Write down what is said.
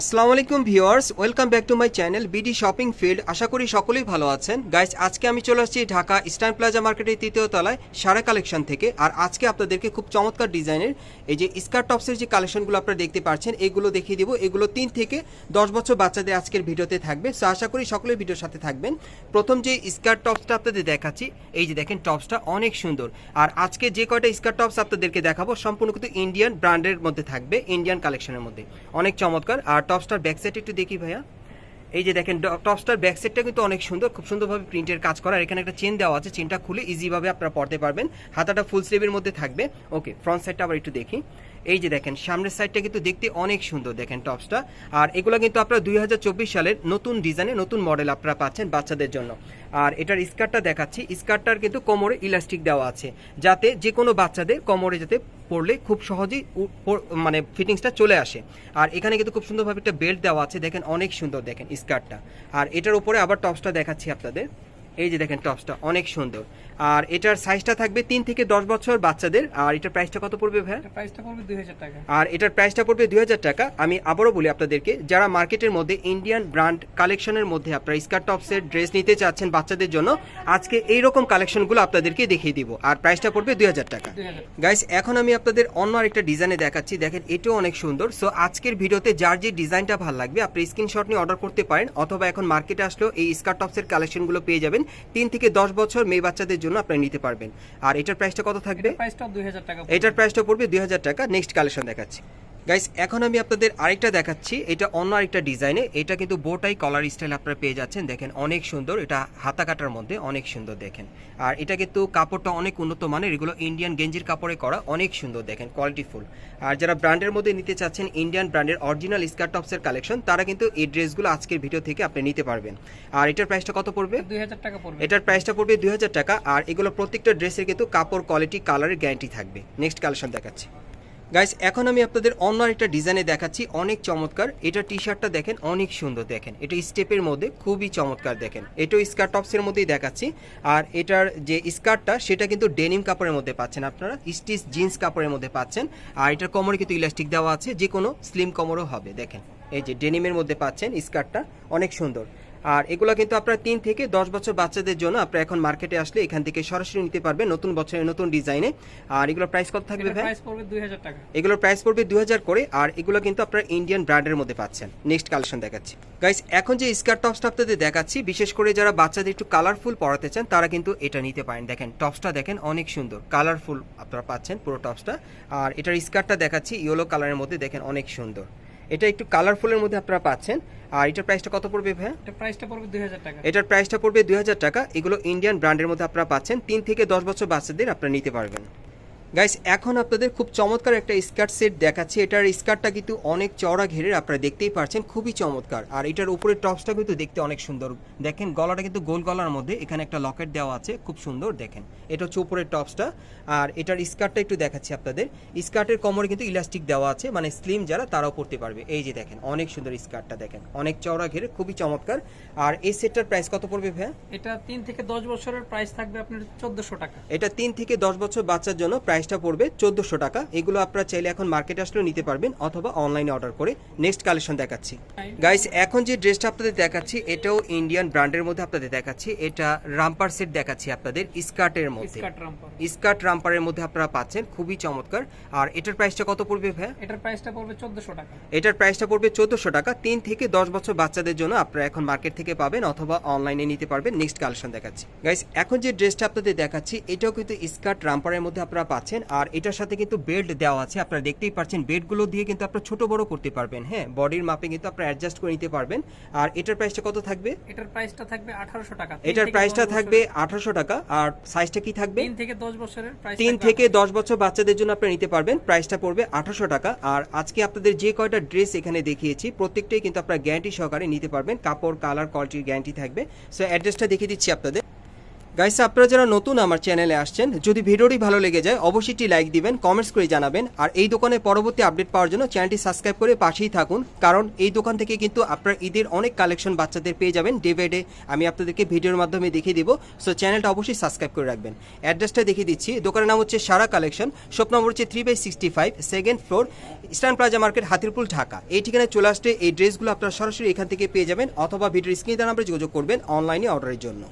আসসালামু আলাইকুম viewers, welcome back to my channel BD shopping field আশা করি সকলেই ভালো আছেন। গাইজ আজকে আমি চলে আসছি ঢাকা ইস্টার্ন প্লাজা মার্কেটের তৃতীয় তলায় সারা কালেকশন থেকে। আর আজকে আপনাদেরকে খুব চমৎকার ডিজাইনের এই যে স্কার্ট টপসের যে কালেকশনগুলো আপনারা দেখতে পাচ্ছেন, এগুলো দেখিয়ে দিব। এগুলো তিন থেকে দশ বছর বাচ্চাদের আজকের ভিডিওতে থাকবে। সো আশা করি সকলেই ভিডিওর সাথে থাকবেন। প্রথম যে স্কার্ট টপসটা আপনাদের দেখাচ্ছি, এই যে দেখেন টপসটা অনেক সুন্দর। আর আজকে যে কয়টা স্কার্ট টপস আপনাদেরকে দেখাবো, সম্পূর্ণ কিন্তু ইন্ডিয়ান ব্র্যান্ডের মধ্যে থাকবে ইন্ডিয়ান কালেকশনের মধ্যে। অনেক চমৎকার। আর টপসটার ব্যাক সাইড একটু দেখি ভাইয়া। এই যে দেখেন টপস্টার ব্যাক সাইডটা কিন্তু অনেক সুন্দর, খুব সুন্দরভাবে প্রিন্টের কাজ করা। আর এখানে একটা চেন দেওয়া আছে চেনটা খুলে ইজিভাবে আপনারা পড়তে পারবেন। হাতাটা ফুল স্লিভের মধ্যে থাকবে। ওকে ফ্রন্ট সাইডটা আবার একটু দেখি। এই যে দেখেন, সামনের সাইডটা কিন্তু দেখতে অনেক সুন্দর দেখেন টপসটা আর এগুলো কিন্তু আপনারা দুই হাজার চব্বিশ সালের নতুন ডিজাইনে নতুন মডেল আপনারা পাচ্ছেন বাচ্চাদের জন্য। আর এটার স্কার্টটা দেখাচ্ছি স্কার্টটার কিন্তু কোমরে ইলাস্টিক দেওয়া আছে, যাতে যে কোনো বাচ্চাদের কোমরে যাতে পরলে খুব সহজেই মানে ফিটিংসটা চলে আসে। আর এখানে কিন্তু খুব সুন্দরভাবে একটা বেল্ট দেওয়া আছে, দেখেন অনেক সুন্দর দেখেন স্কার্টটা আর এটার উপরে আবার টপসটা দেখাচ্ছি আপনাদের। এই যে দেখেন টপসটা অনেক সুন্দর। আর এটার সাইজটা থাকবে তিন থেকে দশ বছর বাচ্চাদের। আর এটার প্রাইসটা কত পড়বে ভাই প্রাইসটা পড়বে দুই হাজার টাকা। আর এটার প্রাইসটা পড়বে দুই হাজার টাকা। আমি আবারও বলি আপনাদেরকে যারা মার্কেটের মধ্যে ইন্ডিয়ান ব্র্যান্ড কালেকশনের মধ্যে আপনারা স্কার্ট টপসের ড্রেস নিতে চাচ্ছেন বাচ্চাদের জন্য আজকে এই রকম কালেকশনগুলো আপনাদেরকে দেখিয়ে দিব। আর প্রাইসটা পড়বে দুই হাজার টাকা। গাইস এখন আমি আপনাদের অন্য আরেকটা ডিজাইনে দেখাচ্ছি। দেখেন এটাও অনেক সুন্দর। সো আজকের ভিডিওতে যার যে ডিজাইনটা ভালো লাগবে আপনি স্ক্রিনশট নিয়ে অর্ডার করতে পারেন অথবা এখন মার্কেটে আসলেও এই স্কার্ট টপসের কালেকশনগুলো পেয়ে যাবেন। তিন থেকে দশ বছর মেয়ে বাচ্চাদের জন্য আপনি নিতে পারবেন। আর এটার প্রাইসটা কত থাকবে? এটার প্রাইসটা পড়বে দুই হাজার টাকা। নেক্সট কালেকশন দেখাচ্ছি। গাইস এখন আমি আপনাদের আরেকটা দেখাচ্ছি। এটা অন্য আরেকটা ডিজাইনে। এটা কিন্তু বোটাই কলার স্টাইল আপনারা পেয়ে যাচ্ছেন। দেখেন অনেক সুন্দর। এটা হাতা কাটার মধ্যে অনেক সুন্দর দেখেন। আর এটা কিন্তু কাপড়টা অনেক উন্নত মানের। এগুলো ইন্ডিয়ান গেঞ্জির কাপড়ে করা অনেক সুন্দর দেখেন কোয়ালিটিফুল আর যারা ব্র্যান্ডের মধ্যে নিতে চাচ্ছেন ইন্ডিয়ান ব্র্যান্ডের অরিজিনাল স্কার্ট টপসের কালেকশন তারা কিন্তু এই ড্রেসগুলো আজকের ভিডিও থেকে আপনি নিতে পারবেন। আর এটার প্রাইসটা কত পড়বে? দুই হাজার টাকা পড়বে। এটার প্রাইসটা পড়বে দুই হাজার টাকা। আর এগুলো প্রত্যেকটা ড্রেসের কিন্তু কাপড় কোয়ালিটি কালারের গ্যারান্টি থাকবে। নেক্সট কালেকশন দেখাচ্ছি। গাইস এখন আমি আপনাদের অন্য আরেকটা ডিজাইনে দেখাচ্ছি, অনেক চমৎকার। এটা টি শার্টটা দেখেন, অনেক সুন্দর দেখেন। এটা স্টেপের মধ্যে খুবই চমৎকার দেখেন। এটাও স্কার্ট টপসের মধ্যেই দেখাচ্ছি। আর এটার যে স্কার্টটা সেটা কিন্তু ডেনিম কাপড়ের মধ্যে পাচ্ছেন আপনারা স্টিচ জিন্স কাপড়ের মধ্যে পাচ্ছেন। আর এটার কোমরে কিন্তু ইলাস্টিক দেওয়া আছে যে কোনো স্লিম কোমরও হবে, দেখেন। এই যে ডেনিমের মধ্যে পাচ্ছেন স্কার্টটা অনেক সুন্দর। আর এগুলো কিন্তু আপনার তিন থেকে দশ বছর বাচ্চাদের জন্য আপনারা এখন মার্কেটে আসলে এখান থেকে সরাসরি নিতে পারবেন নতুন বছরের নতুন ডিজাইনে। আর এগুলো প্রাইস কত থাকবে ভাই? প্রাইস পড়বে দুই হাজার টাকা। এগুলোর প্রাইস পড়বে দু হাজার করে আর এগুলো কিন্তু আপনার ইন্ডিয়ান ব্র্যান্ডের মধ্যে পাচ্ছেন। নেক্সট কালেকশন দেখাচ্ছি। গাইস এখন যে স্কার্ট টপসটা আপনাদের দেখাচ্ছি বিশেষ করে যারা বাচ্চাদের একটু কালারফুল পরাতে চান তারা কিন্তু এটা নিতে পারেন। দেখেন টপসটা দেখেন অনেক সুন্দর। কালারফুল আপনারা পাচ্ছেন পুরো টপসটা আর এটার স্কার্টটা দেখাচ্ছি ইয়েলো কালারের মধ্যে দেখেন অনেক সুন্দর। এটা একটু কালারফুলের মধ্যে আপনারা পাচ্ছেন। আর এটার প্রাইসটা কত পড়বে ভাই এটা প্রাইসটা পড়বে দুই হাজার টাকা। এটার প্রাইসটা পড়বে দুই হাজার টাকা। এগুলো ইন্ডিয়ান ব্র্যান্ডের মধ্যে আপনারা পাচ্ছেন। তিন থেকে দশ বছর বাচ্চাদের আপনারা নিতে পারবেন। গাইস এখন আপনাদের খুব চমৎকার একটা স্কার্ট সেট দেখাচ্ছি। এটার স্কার্টটা কিন্তু অনেক চওড়া ঘেরের আপনারা দেখতেই পারছেন খুবই চমৎকার। আর এটার উপরের টপসটা কিন্তু দেখতে অনেক সুন্দর। দেখেন গলাটা কিন্তু গোল গলার মধ্যে এখানে একটা লকেট দেওয়া আছে খুব সুন্দর দেখেন। এটা হচ্ছে উপরের টপসটা। আর এটার স্কার্টটা একটু দেখাচ্ছি আপনাদের। স্কার্টের কোমরে কিন্তু ইলাস্টিক দেওয়া আছে মানে স্লিম যারা তারাও পড়তে পারবে। এই যে দেখেন অনেক সুন্দর স্কার্টটা দেখেন। অনেক চওড়া ঘেরে খুবই চমৎকার। আর এই সেটটার প্রাইস কত পড়বে ভাইয়া? এটা তিন থেকে দশ বছরের প্রাইস থাকবে আপনার চোদ্দশো টাকা। এটা তিন থেকে দশ বছর বাচ্চার জন্য প্রাইসটা পড়বে চোদ্দোশো টাকা। এগুলো আপনারা চাইলে এখন মার্কেটে আসলেও নিতে পারবেন অথবা অনলাইনে অর্ডার করে নেক্সট কালেকশন দেখাচ্ছি। গাইস এখন যে ড্রেসটা আপনাদের দেখাচ্ছি এটাও ইন্ডিয়ান ব্র্যান্ডের মধ্যে আপনাদের দেখাচ্ছি। এটা রাম্পার সেট দেখাচ্ছি আপনাদের স্কার্টের মধ্যে। স্কার্ট রাম্পার রাম্পারের মধ্যে আপনারা পাচ্ছেন খুবই চমৎকার। আর এটার প্রাইসটা কত পড়বে ভাইয়া? এটার প্রাইসটা পড়বে চোদ্দশো টাকা। এটার প্রাইসটা পড়বে চোদ্দোশো টাকা। তিন থেকে দশ বছর বাচ্চাদের জন্য আপনারা এখন মার্কেট থেকে পাবেন অথবা অনলাইনে নিতে পারবেন। নেক্সট কালেকশন দেখাচ্ছি। গাইস এখন যে ড্রেসটা আপনাদের দেখাচ্ছি এটাও কিন্তু স্কার্ট রাম্পারের মধ্যে আপনারা পাচ্ছেন। আর এটার সাথে কিন্তু বেল্ট দেওয়া আছে। আপনারা দেখতেই পাচ্ছেন বেল্টগুলো দিয়ে কিন্তু আপনারা ছোট বড় করতে পারবেন। হ্যাঁ বডির মাপে কিন্তু আপনারা অ্যাডজাস্ট করে নিতে পারবেন। আর এটার প্রাইসটা কত থাকবে? এটার প্রাইসটা থাকবে আঠারোশো টাকা। তিন এটার প্রাইসটা থাকবে আঠারোশো টাকা। আর সাইজটা কি থাকবে? তিন থেকে দশ বছরের প্রাইস তিন থেকে দশ বছর বাচ্চাদের জন্য আপনারা নিতে পারবেন। প্রাইসটা পড়বে আঠারোশো টাকা। আর আজকে আপনাদের যে কয়টা ড্রেস এখানে দেখিয়েছি প্রত্যেকটাই কিন্তু আপনারা গ্যারান্টি সহকারে নিতে পারবেন। কাপড় কালার কোয়ালিটির গ্যারান্টি থাকবে। সো অ্যাড্রেসটা দেখিয়ে দিচ্ছি আপনাদের। গাইস আপনারা যারা নতুন আমার চ্যানেলে আসছেন, যদি ভিডিওটি ভালো লেগে যায়, অবশ্যই লাইক দিবেন কমেন্টস করে জানাবেন, আর এই দোকানে পরবর্তী আপডেট পাওয়ার জন্য চ্যানেলটি সাবস্ক্রাইব করে পাশেই থাকুন, কারণ এই দোকান থেকে কিন্তু আপনারা ঈদের অনেক কালেকশন বাচ্চাদের পেয়ে যাবেন ডে বাই ডে আমি আপনাদেরকে ভিডিওর মাধ্যমে দেখিয়ে দিব সো চ্যানেলটা অবশ্যই সাবস্ক্রাইব করে রাখবেন। অ্যাড্রেসটা দেখিয়ে দিচ্ছি, দোকানের নাম হচ্ছে সারা কালেকশন শপ নম্বর হচ্ছে three by sixty five second floor Eastern Plaza market Hatirpul, Dhaka. এই ঠিকানায় চলে আসতে এই ড্রেসগুলো আপনারা সরাসরি এখান থেকে পেয়ে যাবেন, অথবা ভিডিওর স্ক্রিনে নাম্বারে যোগাযোগ করবেন অনলাইনে অর্ডারের জন্য।